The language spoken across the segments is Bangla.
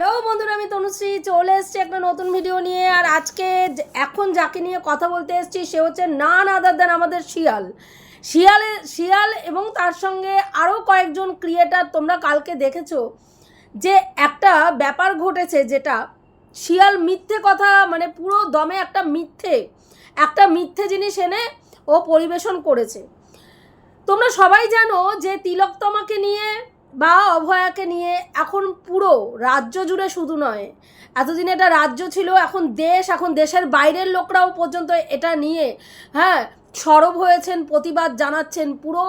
হ্যালো বন্ধুরা, আমি তনুশ্রী চলে এসেছি একটা নতুন ভিডিও নিয়ে। আর আজকে এখন যাকে নিয়ে কথা বলতে এসেছি, সে হচ্ছে নান আদার দেন আমাদের শিয়াল। শিয়ালে শিয়াল এবং তার সঙ্গে আরও কয়েকজন ক্রিয়েটার তোমরা কালকে দেখেছ, যে একটা ব্যাপার ঘটেছে যেটা শিয়াল মিথ্যে কথা মানে পুরো দমে একটা মিথ্যে একটা মিথ্যে জিনিস এনে ও পরিবেশন করেছে। তোমরা সবাই জানো যে তিলকতমাকে নিয়ে বা অভয়াকে নিয়ে এখন পুরো রাজ্য জুড়ে শুধু নয়, এতদিন এটা রাজ্য ছিল, এখন দেশ, এখন দেশের বাইরের লোকরাও পর্যন্ত এটা নিয়ে হ্যাঁ সরব হয়েছেন, প্রতিবাদ জানাচ্ছেন, পুরো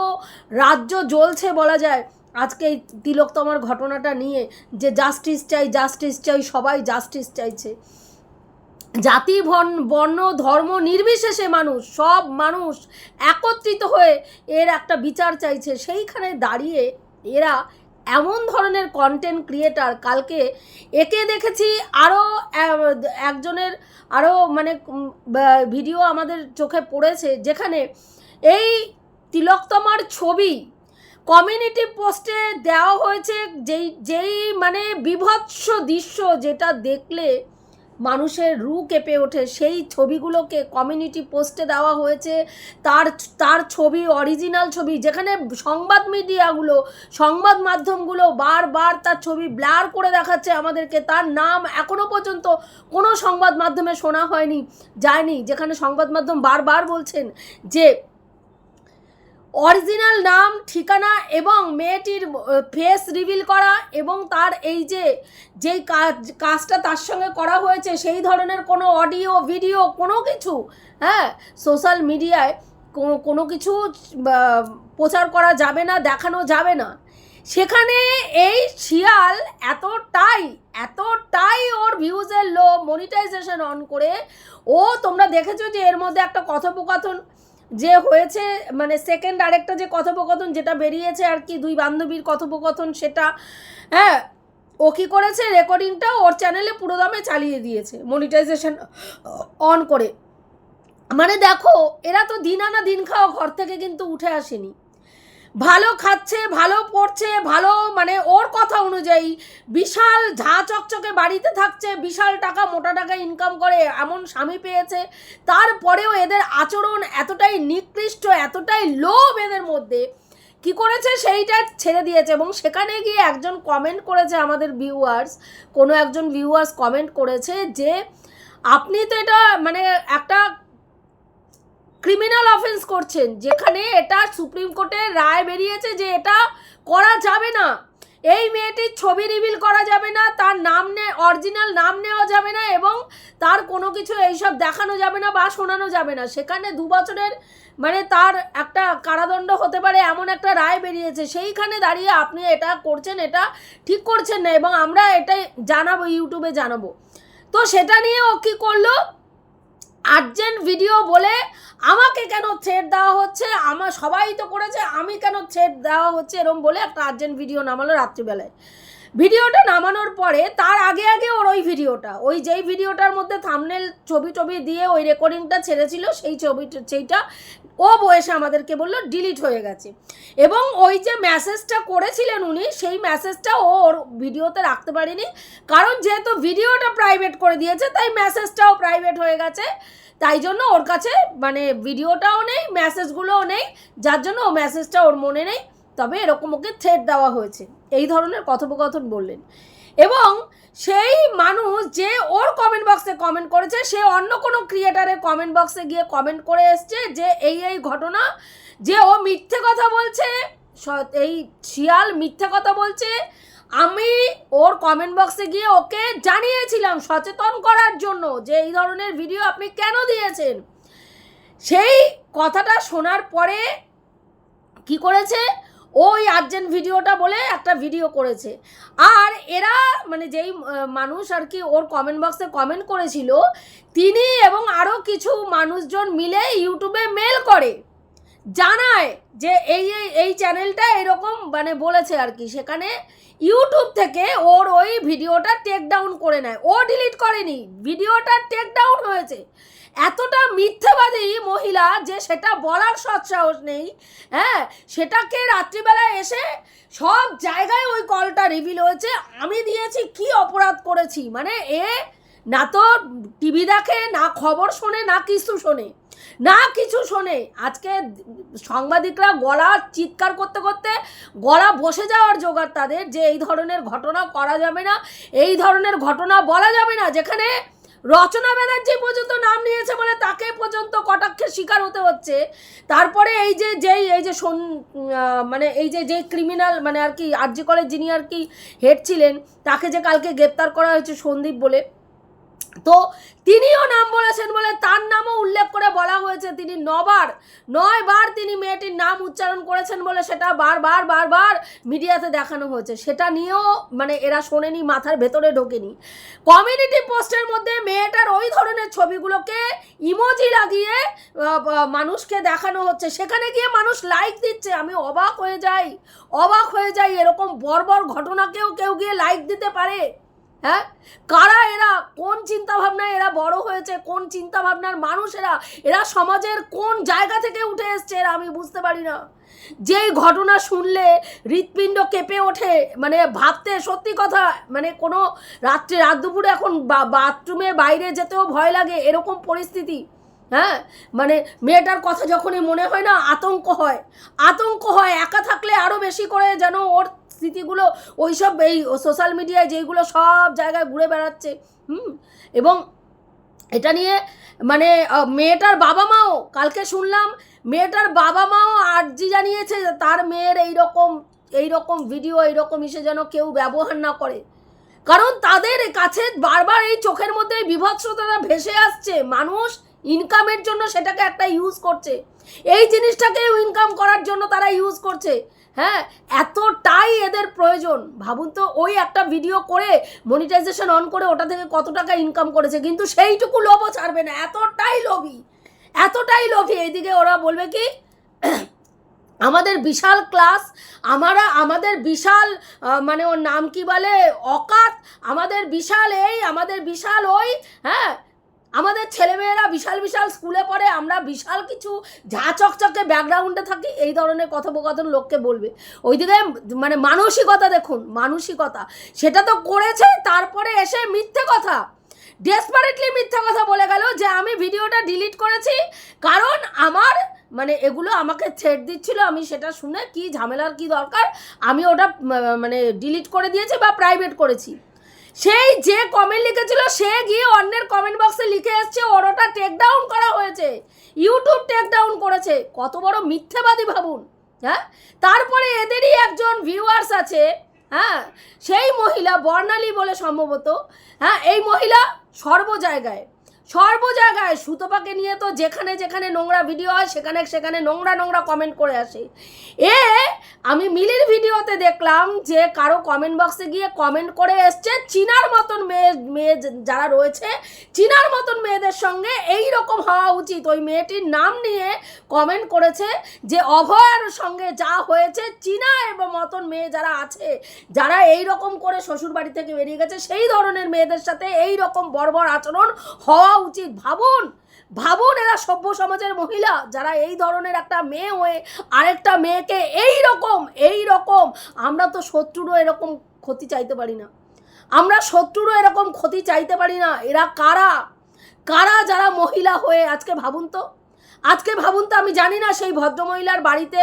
রাজ্য জ্বলছে বলা যায়। আজকে এই তিলোত্তমার ঘটনাটা নিয়ে যে জাস্টিস চাই জাস্টিস চাই, সবাই জাস্টিস চাইছে। জাতি বর্ণ, ধর্ম নির্বিশেষে মানুষ, সব মানুষ একত্রিত হয়ে এর একটা বিচার চাইছে। সেইখানে দাঁড়িয়ে এরা এমন ধরনের কন্টেন্ট ক্রিয়েটার কালকে একে দেখেছি আরও একজনের আরও মানে ভিডিও আমাদের চোখে পড়েছে যেখানে এই তিলকতমার ছবি কমিউনিটি পোস্টে দেওয়া হয়েছে যেই যেই মানে বিভৎস দৃশ্য যেটা দেখলে মানুষের রু কেঁপে ওঠে। সেই ছবিগুলোকে কমিউনিটি পোস্টে দেওয়া হয়েছে। তার তার ছবি অরিজিনাল ছবি, যেখানে সংবাদ মিডিয়াগুলো, সংবাদ মাধ্যমগুলো বারবার তার ছবি ব্লার করে দেখাচ্ছে আমাদেরকে। তার নাম এখনও পর্যন্ত কোনো সংবাদ মাধ্যমে শোনা হয়নি, যায়নি। যেখানে সংবাদ মাধ্যম বারবার বলছেন যে অরিজিনাল নাম, ঠিকানা এবং মেয়েটির ফেস রিভিল করা এবং তার এই যে, যেই কাজ, কাজটা তার সঙ্গে করা হয়েছে, সেই ধরনের কোনো অডিও ভিডিও কোনো কিছু হ্যাঁ সোশ্যাল মিডিয়ায় কোনো কিছু প্রচার করা যাবে না, দেখানো যাবে না। সেখানে এই শিয়াল এতটাই এতটাই ওর ভিউজের লো মনিটাইজেশন অন করে, ও তোমরা দেখেছ যে এর মধ্যে একটা কথোপকথন যে হয়েছে মানে সেকেন্ড আরেকটা যে কথোপকথন যেটা বেরিয়েছে আর কি, দুই বান্ধবীর কথোপকথন সেটা হ্যাঁ ও কী করেছে? রেকর্ডিংটা ওর চ্যানেলে পুরো দামে চালিয়ে দিয়েছে মনিটাইজেশন অন করে। মানে দেখো, এরা তো দিন আনা দিন খাওয়া ঘর থেকে কিন্তু উঠে আসেনি। ভালো খাচ্ছে, ভালো পড়ছে, ভালো মানে ওর কথা অনুযায়ী বিশাল ঝা চকচকে বাড়িতে থাকছে, বিশাল টাকা, মোটা টাকা ইনকাম করে, এমন স্বামী পেয়েছে। তারপরেও এদের আচরণ এতটাই নিকৃষ্ট, এতটাই লোভ এদের মধ্যে। কি করেছে সেইটা ছেড়ে দিয়েছে এবং সেখানে গিয়ে একজন কমেন্ট করেছে আমাদের ভিউয়ার্স কোনো একজন ভিউয়ার্স কমেন্ট করেছে যে, আপনি তো এটা মানে একটা ক্রিমিনাল অফেন্স করছেন, যেখানে এটা সুপ্রিম কোর্টের রায় বেরিয়েছে যে এটা করা যাবে না। এই মেয়েটির ছবি রিভিল করা যাবে না, তার নাম নে অরিজিনাল নাম নেওয়া যাবে না এবং তার কোনো কিছু এইসব দেখানো যাবে না বা শোনানো যাবে না। সেখানে দু বছরের মানে তার একটা কারাদণ্ড হতে পারে এমন একটা রায় বেরিয়েছে। সেইখানে দাঁড়িয়ে আপনি এটা করছেন, এটা ঠিক করছেন না এবং আমরা এটাই জানাব, ইউটিউবে জানাব। তো সেটা নিয়ে ও কী করল? আর্জেন্ট ভিডিও বলে আমাকে কেন থ্রেড দেওয়া হচ্ছে? আমার সবাই তো করেছে, আমি কেন থ্রেড দেওয়া হচ্ছে এরম বলে একটা আর্জেন্ট ভিডিও নামালো রাত্রিবেলায়। ভিডিওটা নামানোর পরে, তার আগে আগে ওর ওই ভিডিওটা, ওই যেই ভিডিওটার মধ্যে থামনেল ছবি টবি দিয়ে ওই রেকর্ডিংটা ছেড়েছিল, সেই ছবিটা, সেইটা ও বয়সে আমাদেরকে বলল ডিলিট হয়ে গেছে। এবং ওই যে মেসেজটা করেছিলেন উনি, সেই মেসেজটা ও ওর ভিডিওতে রাখতে পারেনি। কারণ যেহেতু ভিডিওটা প্রাইভেট করে দিয়েছে, তাই মেসেজটাও প্রাইভেট হয়ে গেছে। তাই জন্য ওর কাছে মানে ভিডিওটাও নেই মেসেজগুলোও নেই, যার জন্য ও মেসেজটা ওর মনে নেই। তবে এরকম ওকে থ্রেড দেওয়া হয়েছে। এই ধরনের কথোপকথন বললেন। এবং সেই মানুষ যে ওর কমেন্ট বক্সে কমেন্ট করেছে, সে অন্য কোনো ক্রিয়েটারের কমেন্ট বক্সে গিয়ে কমেন্ট করে এসছে যে এই এই ঘটনা, যে ও মিথ্যে কথা বলছে এই শিয়াল মিথ্যে কথা বলছে, আমি ওর কমেন্ট বক্সে গিয়ে ওকে জানিয়েছিলাম সচেতন করার জন্য যে এই ধরনের ভিডিও আপনি কেন দিয়েছেন। সেই কথাটা শোনার পরে কি করেছে? ওই আর্জেন্ট ভিডিওটা বলে একটা ভিডিও করেছে। আর এরা মানে যেই মানুষ আর কি ওর কমেন্ট বক্সে কমেন্ট করেছিল, তিনি এবং আরও কিছু মানুষজন মিলে ইউটিউবে মেল করে। জানায় যে এই এই চ্যানেলটা এরকম মানে বলেছে আর কি। সেখানে ইউটিউব থেকে ওর ওই ভিডিওটা টেক ডাউন করে নেয়। ও ডিলিট করেনি। ভিডিওটা টেক ডাউন হয়েছে। এতটা মিথ্যাবাদী মহিলা যে সেটা বলার সৎসাহস নেই হ্যাঁ? সেটাকে রাত্রিবেলায় এসে সব জায়গায় ওই কলটা রিভিল হয়েছে। আমি দিয়েছি, কি অপরাধ করেছি? মানে এ না তো টিভি দেখে, না খবর শোনে, না কিছু শোনে, না কিছু শোনে। আজকে সাংবাদিকরা গলা চিৎকার করতে করতে গলা বসে যাওয়ার জোগাড় তাদের যে এই ধরনের ঘটনা করা যাবে না, এই ধরনের ঘটনা বলা যাবে না, যেখানে রচনা ব্যানার্জি পর্যন্ত নাম নিয়েছে বলে তাকে পর্যন্ত কটাক্ষের শিকার হতে হচ্ছে। তারপরে এই যে, যেই, এই যে মানে এই যে, যেই ক্রিমিনাল মানে আর কি, আরজি কলেজ যিনি আর কি হেড ছিলেন, তাকে যে কালকে গ্রেপ্তার করা হয়েছে সন্দীপ বলে তো তিনিও নাম বলেছেন বলে তার নামও উল্লেখ করে বলা হয়েছে। তিনি নবার নয় বার তিনি মেয়েটির নাম উচ্চারণ করেছেন বলে সেটা বারবার বারবার মিডিয়াতে দেখানো হয়েছে। সেটা নিয়েও মানে এরা শোনেনি, মাথার ভেতরে ঢোকেনি। কমিউনিটি পোস্টের মধ্যে মেয়েটার ওই ধরনের ছবিগুলোকে ইমোজি লাগিয়ে মানুষকে দেখানো হচ্ছে। সেখানে গিয়ে মানুষ লাইক দিচ্ছে। আমি অবাক হয়ে যাই, অবাক হয়ে যাই এরকম বর্বর ঘটনাকেও কেউ গিয়ে লাইক দিতে পারে। হ্যাঁ? কারা এরা? কোন চিন্তা ভাবনায় এরা বড় হয়েছে? কোন চিন্তা ভাবনার মানুষ এরা? এরা সমাজের কোন জায়গা থেকে উঠে এসছে এরা আমি বুঝতে পারি না। যেই ঘটনা শুনলে হৃৎপিণ্ড কেঁপে ওঠে মানে ভাবতে সত্যি কথা মানে কোনো রাত্রে, রাত দুপুরে এখন বাথরুমে বাইরে যেতেও ভয় লাগে এরকম পরিস্থিতি। হ্যাঁ? মানে মেয়েটার কথা যখনই মনে হয় না, আতঙ্ক হয়। আতঙ্ক হয়, একা থাকলে আরও বেশি করে যেন ওর স্মৃতিগুলো ওই সব এই সোশ্যাল মিডিয়ায় যেইগুলো সব জায়গায় ঘুরে বেড়াচ্ছে, হুম? এবং এটা নিয়ে মানে মেয়েটার বাবা মাও, কালকে শুনলাম, মেয়েটার বাবা মাও আর্জি জানিয়েছে তার মেয়ের এই রকম এই রকম ভিডিও এইরকম ইসে যেন কেউ ব্যবহার না করে। কারণ তাদের কাছে বারবার এই চোখের মধ্যে বিভৎসতাটা ভেসে আসছে, মানুষ ইনকামের জন্য সেটাকে একটা ইউজ করছে। এই জিনিসটাকে ইনকাম করার জন্য তারা ইউজ করছে। হ্যাঁ এতটাই এদের প্রয়োজন। ভাবুন তো, ওই একটা ভিডিও করে মনিটাইজেশন অন করে ওটা থেকে কত টাকা ইনকাম করেছে, কিন্তু সেইটুকু লোভও ছাড়বে না। এতটাই লোভী এতটাই লোভী। এইদিকে ওরা বলবে কি, আমাদের বিশাল ক্লাস আমরা, আমাদের বিশাল মানে ওর নাম কি বলে? অকাত, আমাদের বিশাল এই, আমাদের বিশাল ওই হ্যাঁ আমাদের ছেলেমেয়েরা বিশাল বিশাল স্কুলে পড়ে, আমরা বিশাল কিছু ঝা চকচকে ব্যাকগ্রাউন্ডে থাকি, এই ধরনের কথোপকথন লোককে বলবে। ওইদিকে মানে মানসিকতা দেখুন, মানসিকতা। সেটা তো করেছে, তারপরে এসে মিথ্যে কথা। ডেসপারেটলি মিথ্যা কথা বলে গেল যে, আমি ভিডিওটা ডিলিট করেছি, কারণ আমার মানে এগুলো আমাকে থ্রেট দিচ্ছিল, আমি সেটা শুনে কি ঝামেলার কি দরকার, আমি ওটা মানে ডিলিট করে দিয়েছি বা প্রাইভেট করেছি। সেই যে কমেন্ট লিখেছিল, সে গিয়ে অন্যের কমেন্ট বক্সে লিখে এসছে, ওর ওটা টেক ডাউন করা হয়েছে। ইউটিউব টেক ডাউন করেছে। কত বড় মিথ্যেবাদী ভাবুন হ্যাঁ? তারপরে এদেরই একজন ভিউয়ার্স আছে হ্যাঁ? সেই মহিলা বর্ণালী বলে সম্ভবত হ্যাঁ? এই মহিলা সর্ব জায়গায় সর্ব জায়গায় সুতপাকে নিয়ে তো যেখানে যেখানে নোংরা ভিডিও হয়, সেখানে সেখানে নোংরা নোংরা কমেন্ট করে আসে। এ, আমি মিলির ভিডিওতে দেখলাম যে কারও কমেন্ট বক্সে গিয়ে কমেন্ট করে এসছে চীনার মতন মেয়ে মেয়ে যারা রয়েছে, চীনার মতন মেয়েদের সঙ্গে এই রকম হওয়া উচিত। ওই মেয়েটির নাম নিয়ে কমেন্ট করেছে যে অভয়ার সঙ্গে যা হয়েছে, চীনা এবং মতন মেয়ে যারা আছে, যারা এই রকম করে শ্বশুর বাড়ি থেকে বেরিয়ে গেছে, সেই ধরনের মেয়েদের সাথে এই রকম বর্বর আচরণ হওয়া উচিত। ভাবুন ভাবুন এরা সভ্য সমাজের মহিলা, যারা এই ধরনের একটা মেয়ে হয়ে আরেকটা মেয়েকে এই রকম এই রকম আমরা তো শত্রুরও এরকম ক্ষতি চাইতে পারি না। আমরা শত্রুরও এরকম ক্ষতি চাইতে পারি না। এরা কারা? কারা যারা মহিলা হয়ে, আজকে ভাবুন তো? আজকে ভাবুন তো, আমি জানি না সেই ভদ্রমহিলার বাড়িতে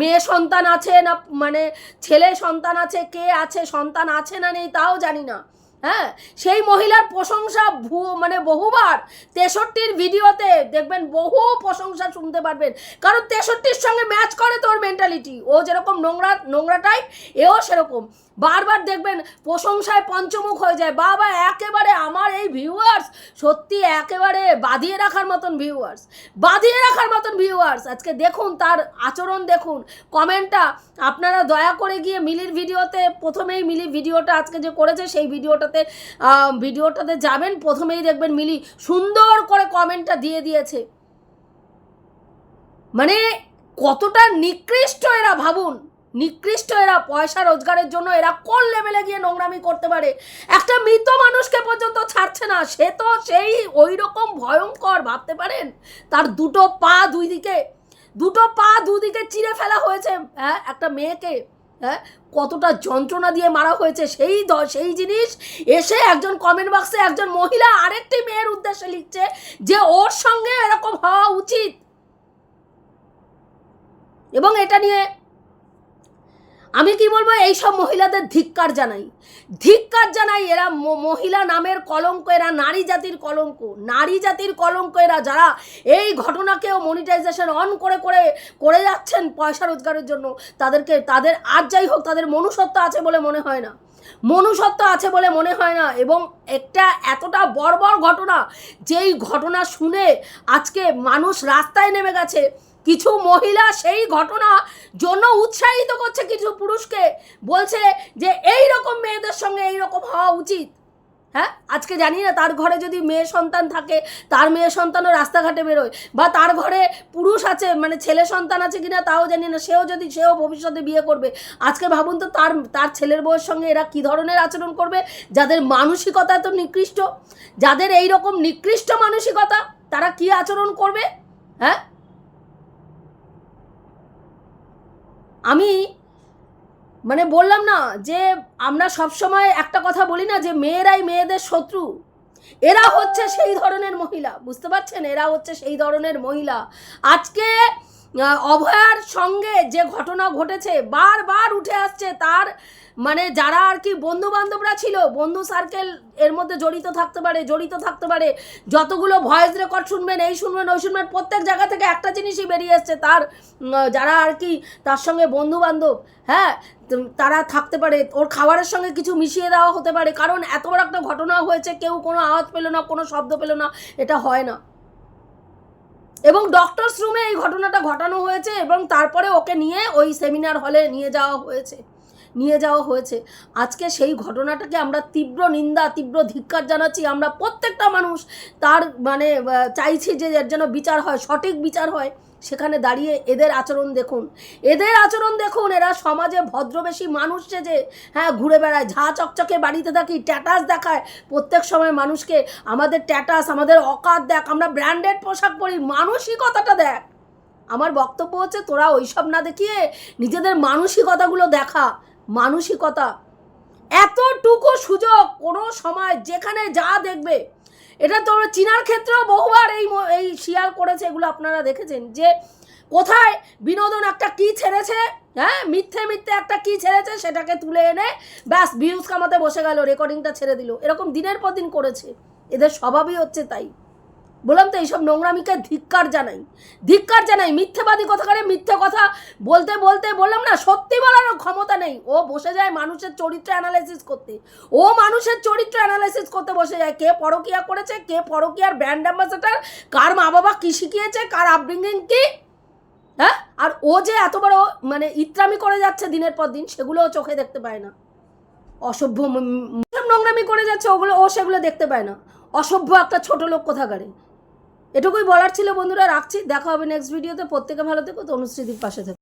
মেয়ে সন্তান আছে না মানে ছেলে সন্তান আছে, কে আছে, সন্তান আছে না নেই, তাও জানি না। হ্যাঁ সেই মহিলার প্রশংসা মানে বহুবার তেষট্টির ভিডিওতে দেখবেন বহু প্রশংসা শুনতে পারবেন। কারণ তেষট্টির সঙ্গে ম্যাচ করে তোর মেন্টালিটি ও যেরকম নোংরা নোংরা টাইপ এও সেরকম। বারবার দেখবেন প্রশংসায় পঞ্চমুখ হয়ে যায়। বাবা, একেবারে আমার এই ভিউয়ার্স সত্যি একেবারে বাঁধিয়ে রাখার মতন ভিউয়ার্স বাঁধিয়ে রাখার মতন ভিউয়ার্স আজকে দেখুন, তার আচরণ দেখুন, কমেন্টটা, আপনারা দয়া করে গিয়ে মিলির ভিডিওতে, প্রথমেই মিলি ভিডিওটা আজকে যে করেছে, সেই ভিডিওটাতে ভিডিওটাতে যাবেন, প্রথমেই দেখবেন মিলি সুন্দর করে কমেন্টটা দিয়ে দিয়েছে। মানে কতটা নিকৃষ্ট এরা, ভাবুন। নিকৃষ্ট এরা, পয়সা রোজগারের জন্য এরা কোন লেভেলে গিয়ে নোংরামি করতে পারে? একটা মৃত মানুষকে পর্যন্ত ছাড়ছে না, সে তো সেই ওই রকম ভয়ঙ্কর, ভাবতে পারেন? তার দুটো পা দুই দিকে দুটো পা দুদিকে চিরে ফেলা হয়েছে হ্যাঁ? একটা মেয়েকে হ্যাঁ? কতটা যন্ত্রণা দিয়ে মারা হয়েছে, সেই দ- সেই জিনিস এসে একজন কমেন্ট বক্সে একজন মহিলা আরেকটি মেয়ের উদ্দেশ্যে লিখছে যে, ওর সঙ্গে এরকম হওয়া উচিত। এবং এটা নিয়ে আমি কি বলব এই সব মহিলাদের ধিক্কার জানাই। ধিক্কার জানাই এরা মহিলা নামের কলঙ্ক, এরা নারী জাতির কলঙ্ক। নারী জাতির কলঙ্ক এরা যারা এই ঘটনাকেও মনিটাইজেশন অন করে করে করে যাচ্ছেন পয়সা রোজগারের জন্য, তাদেরকে, তাদের আর যাই হোক, তাদের মনুষ্যত্ব আছে বলে মনে হয় না। মনুষ্যত্ব আছে বলে মনে হয় না এবং একটা এতটা বর্বর ঘটনা, যেই ঘটনা শুনে আজকে মানুষ রাস্তায় নেমে গেছে কিছু মহিলা সেই ঘটনা জন্য উৎসাহিত করছে কিছু পুরুষকে। বলছে যে এই রকম মেয়েদের সঙ্গে এই রকম হওয়া উচিত। হ্যাঁ? আজকে জানি না তার ঘরে যদি মেয়ে সন্তান থাকে, তার মেয়ে সন্তানও রাস্তাঘাটে বেরোয়। বা তার ঘরে পুরুষ আছে মানে ছেলে সন্তান আছে কিনা তাও জানি না, সেও যদি, সেও ভবিষ্যতে বিয়ে করবে। আজকে ভাবুন তো তার তার ছেলের বউয়ের সঙ্গে এরা কী ধরনের আচরণ করবে? যাদের মানসিকতা এত নিকৃষ্ট, যাদের এই রকম নিকৃষ্ট মানসিকতা, তারা কি আচরণ করবে? হ্যাঁ? আমি মানে বললাম না যে আমরা সবসময় একটা কথা বলি না যে মেয়েরাই মেয়েদের শত্রু। এরা হচ্ছে সেই ধরনের মহিলা, বুঝতে পারছেন? এরা হচ্ছে সেই ধরনের মহিলা। আজকে অভয়ার সঙ্গে যে ঘটনা ঘটেছে, বারবার উঠে আসছে তার মানে যারা আর কি বন্ধু বান্ধবরা ছিল, বন্ধু সার্কেল এর মধ্যে জড়িত থাকতে পারে, জড়িত থাকতে পারে, যতগুলো ভয়েস রেকর্ড শুনবেন, এই শুনবেন, ওই শুনবেন, প্রত্যেক জায়গা থেকে একটা জিনিসই বেরিয়ে এসছে তার যারা আর কি তার সঙ্গে বন্ধু বান্ধব হ্যাঁ তারা থাকতে পারে, ওর খাবারের সঙ্গে কিছু মিশিয়ে দেওয়া হতে পারে, কারণ এত বড় একটা ঘটনা হয়েছে, কেউ কোনো আওয়াজ পেল না, কোনো শব্দ পেল না, এটা হয় না। এবং ডক্টরস রুমে এই ঘটনাটা ঘটানো হয়েছে এবং তারপরে ওকে নিয়ে ওই সেমিনার হলে নিয়ে যাওয়া হয়েছে, নিয়ে যাওয়া হয়েছে। আজকে সেই ঘটনাটাকে আমরা তীব্র নিন্দা, তীব্র ধিক্কার জানাচ্ছি। আমরা প্রত্যেকটা মানুষ তার মানে চাইছি যে এর যেন বিচার হয়, সঠিক বিচার হয়। সেখানে দাঁড়িয়ে এদের আচরণ দেখুন। এদের আচরণ দেখুন, এরা সমাজে ভদ্রবেশী মানুষ যে হ্যাঁ ঘুরে বেড়ায়। ঝা চকচকে বাড়িতে থাকি, ট্যাটাস দেখায়। প্রত্যেক সময় মানুষকে, আমাদের ট্যাটাস, আমাদের অকাত দেখ, আমরা ব্র্যান্ডেড পোশাক পরি, মানসিকতাটা দেখ। আমার বক্তব্য হচ্ছে, তোরা ওইসব না দেখিয়ে নিজেদের মানসিকতাগুলো দেখা। মানসিকতা। এতটুকু সুযোগ কোনো সময় যেখানে যা দেখবে এটা তো চীনার ক্ষেত্রেও বহুবার এই এই শিয়াল করেছে, এগুলো আপনারা দেখেছেন। যে কোথায় বিনোদন একটা কি ছেড়েছে হ্যাঁ মিথ্যে মিথ্যে একটা কি ছেড়েছে, সেটাকে তুলে এনে ব্যাস ভিউজ কামাতে বসে গেল রেকর্ডিংটা ছেড়ে দিল। এরকম দিনের পর দিন করেছে। এদের স্বভাবই হচ্ছে তাই। বললাম তো এইসব নোংরামিকে ধিক্কার জানাই। ধিক্কার জানাই, মিথ্যেবাদী কথাকারে মিথ্যে কথা বলতে বলতে বললাম না, সত্যি বলারও ক্ষমতা নেই। ও বসে যায় মানুষের চরিত্র অ্যানালাইসিস করতে। ও মানুষের চরিত্র অ্যানালাইসিস করতে বসে যায়। কে পরকিয়া করেছে, কে পরকিয়ার ব্র্যান্ড অ্যাম্বাসেডার কার মা বাবা কী শিখিয়েছে, কার আপব্রিঙ্গিং কি? হ্যাঁ? আর ও যে এত বড় মানে ইত্রামি করে যাচ্ছে দিনের পর দিন সেগুলোও চোখে দেখতে পায় না। অসভ্য নোংরামি করে যাচ্ছে, ওগুলো ও সেগুলো দেখতে পায় না। অসভ্য একটা ছোট লোক কোথাকারে। এটুকুই বলার ছিল বন্ধুরা, রাখছি। দেখা হবে নেক্সট ভিডিওতে প্রত্যেকে ভালো থেকো তো অনুশ্রীদির পাশে থেকো।